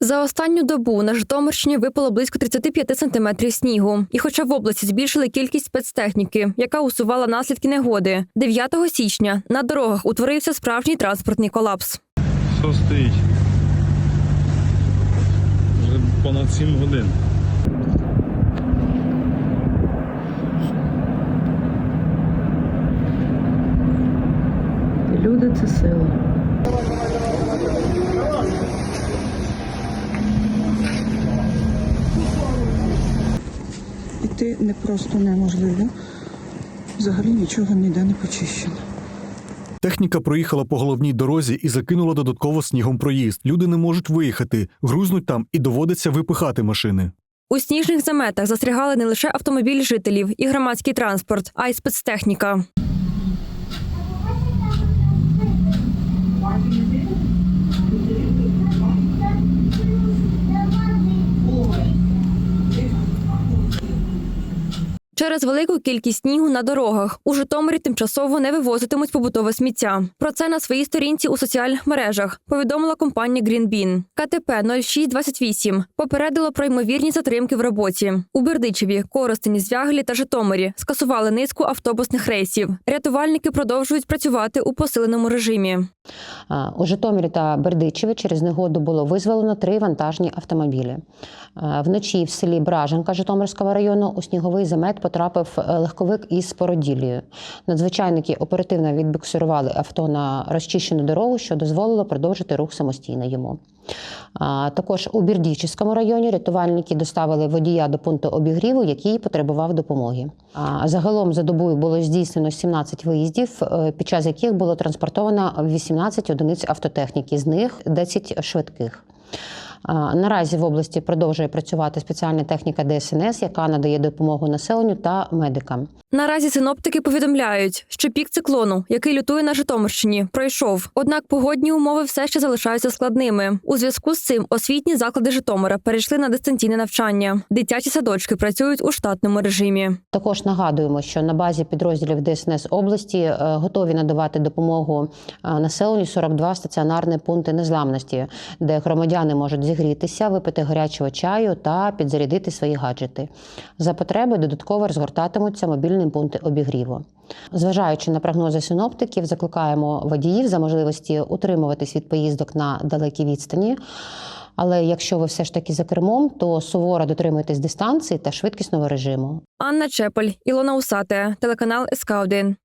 За останню добу на Житомирщині випало близько 35 сантиметрів снігу. І хоча в області збільшили кількість спецтехніки, яка усувала наслідки негоди, 9 січня на дорогах утворився справжній транспортний колапс. Все стоїть. Вже понад 7 годин. Люди це сила. Іти не просто неможливо. Взагалі нічого ніде не почищено. Техніка проїхала по головній дорозі і закинула додатково снігом проїзд. Люди не можуть виїхати, грузнуть там і доводиться випихати машини. У сніжних заметах застрягали не лише автомобілі жителів і громадський транспорт, а й спецтехніка. Через велику кількість снігу на дорогах у Житомирі тимчасово не вивозитимуть побутове сміття. Про це на своїй сторінці у соціальних мережах повідомила компанія GreenBean. КТП 0628 попередило про ймовірні затримки в роботі. У Бердичеві, Коростені, Звягелі та Житомирі скасували низку автобусних рейсів. Рятувальники продовжують працювати у посиленому режимі. У Житомирі та Бердичеві через негоду було визволено три вантажні автомобілі. Вночі в селі Браженка Житомирського району у сніговий замет потрапив е, легковик із породіллею. Надзвичайники оперативно відбуксирували авто на розчищену дорогу, що дозволило продовжити рух самостійно йому. Також у Бірдічівському районі рятувальники доставили водія до пункту обігріву, який потребував допомоги. Загалом за добою було здійснено 17 виїздів, е, під час яких було транспортовано 18 одиниць автотехніки, з них 10 швидких. Наразі в області продовжує працювати спеціальна техніка ДСНС, яка надає допомогу населенню та медикам. Наразі синоптики повідомляють, що пік циклону, який лютує на Житомирщині, пройшов. Однак погодні умови все ще залишаються складними. У зв'язку з цим освітні заклади Житомира перейшли на дистанційне навчання. Дитячі садочки працюють у штатному режимі. Також нагадуємо, що на базі підрозділів ДСНС області е, готові надавати допомогу е, населенню 42 стаціонарні пункти незламності, де громадяни можуть зігрітися, випити гарячого чаю та підзарядити свої гаджети. За потреби додатково розгортатимуться мобільні пункти обігріву. Зважаючи на прогнози синоптиків, закликаємо водіїв за можливості утримуватись від поїздок на далекій відстані. Але якщо ви все ж таки за кермом, то суворо дотримуйтесь дистанції та швидкісного режиму. Анна Чепель, Ілона Усате, телеканал СК 1